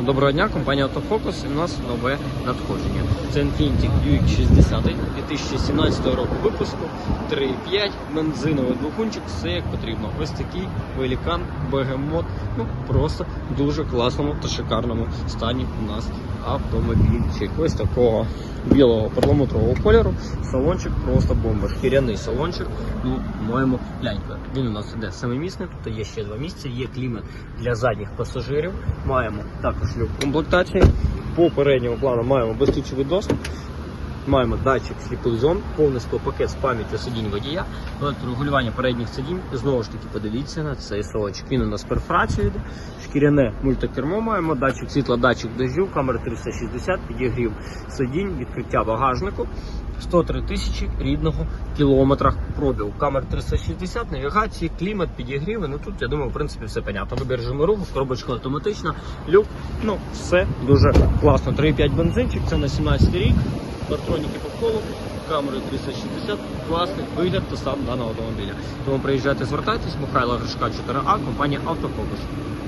Доброго дня, компанія Автофокус. І у нас нове надходження. Це Infiniti QX60 2017 року випуску, 3.5, бензиновий двохунчик, все як потрібно. Ось такий великан, бегемот. Ну просто дуже класному та шикарному стані у нас автомобільчик. Ось такого білого перламутрового кольору. Салончик просто бомба. Шкіряний салончик. Ну, маємо гляньте. Він у нас іде семимісний, тут є ще два місця, є клімат для задніх пасажирів. Маємо також люк комплектації. По передньому плану маємо безключовий доступ. Маємо датчик сліпих зон, повний склопакет з пам'яттю сидінь водія, електрорегулювання передніх сидінь. Знову ж таки, подивіться на цей салончик. Він у нас з перфорацією йде. Шкіряне мультикермо маємо, датчик світла, датчик дождю, камера 360, підігрів сидінь, відкриття багажнику. 103 тисячі рідного кілометра пробігу. Камер 360, навігації, клімат, підігріви. Ну тут я думаю, в принципі, все понятно. Вибір режиму руху, коробочка автоматична, люк. Ну, все дуже класно. 3,5 бензинчик, це на 17 рік. Партроніки по колу, камери 360, класний вигляд та стан даного автомобіля. Тому приїжджайте, звертайтесь, Михайло Гришка 4А, компанія Автофокус.